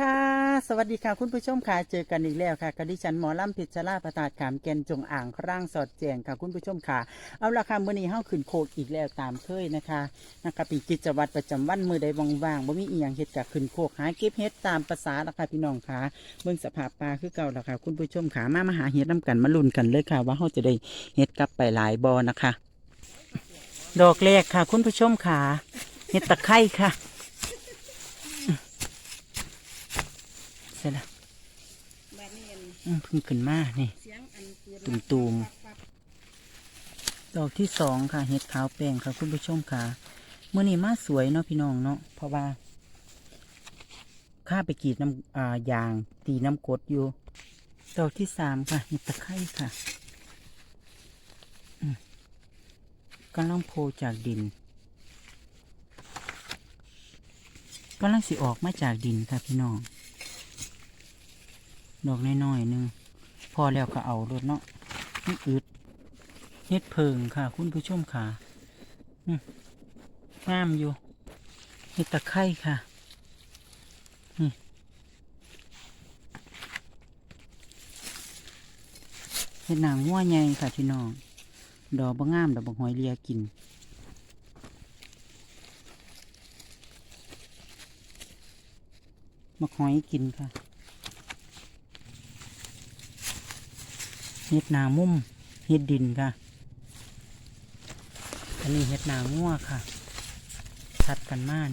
ค่ะ สวัสดีค่ะ คุณผู้ชมค่ะ เจอกันอีกแล้วค่ะกับดิฉันหมอลำพิชลาประตาดขามแกนจงอ่างร่างสอดแจงค่ะ คุณผู้ชมค่ะ เอาละค่ะมื่อนี้เฮาขึ้นโคกอีกแล้วตามเคยนะคะนะคะป็นกิจวัตรประจำวันมือใดว่างๆบ่มีอีหยังเฮ็ดกับขึ้นโคกหาเก็บเฮ็ดตามภาษาละค่ะพี่น้องค่ะเบิ่งสภาพปลาคือเก่าละค่ะ คุณผู้ชมค่ะมามาหาเฮ็ดน้กันมาลุ้นกันเลยค่ะ ว่าเฮาจะได้เฮ็ดกลับไปหลายบ่นะคะ ดอกแรกค่ะ คุณผู้ชมค่ะเฮ็ดตะไคร้ค่ะ เสร็จแล้วแบบนี้อันอืมเพิ่งขึ้นมานี่เสียงอันเกิดตุ่มๆดอกที่สองค่ะเห็ดขาวแป้งค่ะ คุณผู้ชมค่ะเมื่อนี้มาสวยเนาะพี่น้องเนาะเพราะว่าข้าไปกรีดน้ำอ่ายาง ตีน้ำกรดอยู่ดอกที่สามค่ะเห็ดตะไคร้ค่ะอืมกำลังโผล่จากดินกำลังสิออกมาจากดินค่ะพี่น้อง ดอกน้อยๆหนึ่งพอแล้วก็เอารถเนาะมันอึดเฮ็ดเพิงค่ะ คุณผู้ชมค่ะงามอยู่เฮ็ดตะไคร่ค่ะนี่เฮ็ดหนังงัวใหญ่ค่ะพี่น้อง ดอกบางงามดอกบางหอยเลียกินมักหอยกินค่ะ เห็ดนามุ่มเห็ดดินค่ะ อันนี้เห็ดนางัวค่ะชัดกันมาก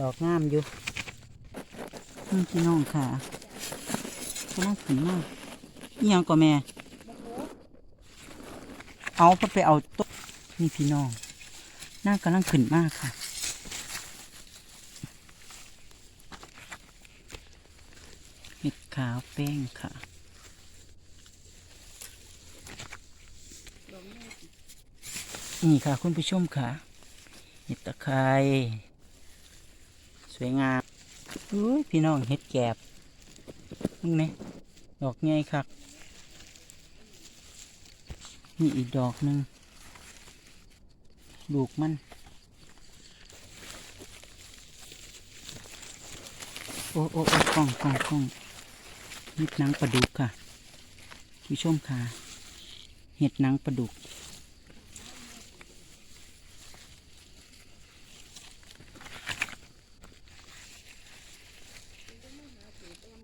ดอกงามอยู่นี่พี่น้องค่ะกำลังขึ้นมากนี่ยังก็แม่ เอาเพื่อไปเอาต้นนี่พี่น้อง หน้ากำลังขึ้นมากค่ะ เห็ดขาวแป้งค่ะนี่ค่ะคุณผู้ชมค่ะเห็ดตะไคร้สวยงามอุ้ยพี่น้องเห็ดแกบนี่ไหมดอกใหญ่ครับนี่อีกดอกหนึ่งลูกมันโอ้โอ้โอ้กล้องกล้องกล้อง เห็ดนังปลาดุกค่ะผู้ชมค่ะเห็ดนังปลาดุก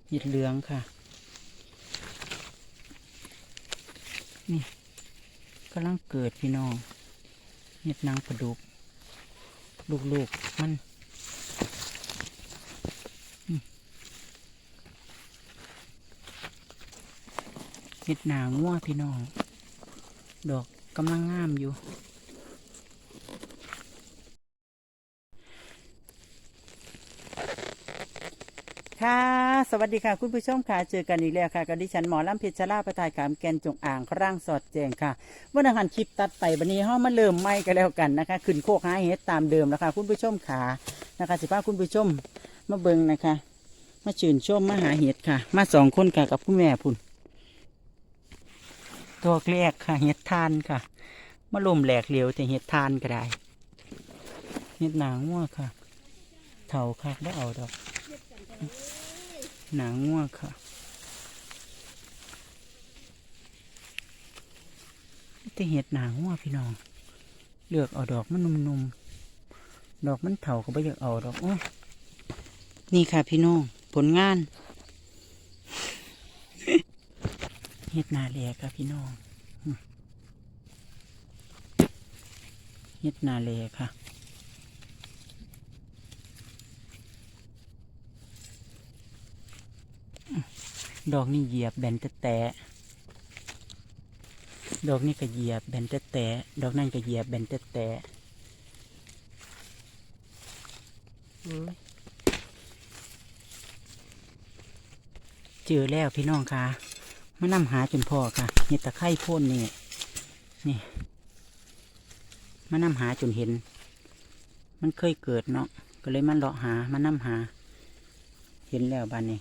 เห็ดเหลืองค่ะ นี่กำลังเกิดพี่น้องเห็ดนังปลาดุก ลูกๆมัน เห็ดหนางัวพี่น้อง ดอกกำลังงามอยู่ ค่ะ สวัสดีค่ะ คุณผู้ชมค่ะ เจอกันอีกแล้วค่ะกับดิฉันหมอลำเพชรลาประทายขามแกนจงอ่างคร่างสอดแจงค่ะวันอาหารคลิปตัดไปวันนี้เฮามาเริ่มไหมกันแล้วกันนะคะ ขึ้นโคกหาเห็ดตามเดิมแล้วค่ะ คุณผู้ชมค่ะนะคะ สิพาคุณผู้ชมมาเบิงนะคะ มาชื่นชมมาหาเห็ดค่ะ มาสองคนค่ะกับผู้แม่พุ่น ตัวแรกค่ะเห็ดทานค่ะมาลมแหลกเหลวแต่เห็ดทานก็ได้เห็ดหนางัวค่ะเถาค่ะได้เอาดอก หนางัวค่ะแต่เห็ดหนางัวพี่น้อง เลือกเอาดอกมันนุ่มๆดอกมันเถาก็ไม่อยากเอาดอกโอ้นี่ค่ะพี่น้องผลงาน เฮ็ดนาแลค่ะพี่น้องเฮ็ดนาแลค่ะดอกนี่เหยียบแบนแต่แต่ดอกนี่ก็เหยียบแบนแต่แต่ดอกนั่นก็เหยียบแบนแต่แต่เจอแล้วพี่น้องค่ะ มานำหาจนพอค่ะเห็ดตะไคร่พ่นนี่นี่มานำหาจนเห็น มันเคยเกิดเนาะก็เลยมันเลาะหามานำหา เห็นแล้วบ้านนี้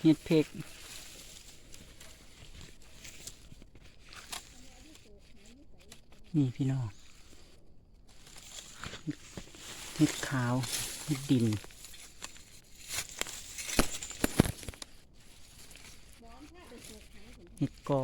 เห็ดเพกนี่พี่น้องเห็ดขาวเห็ดดิน เห็ดกอ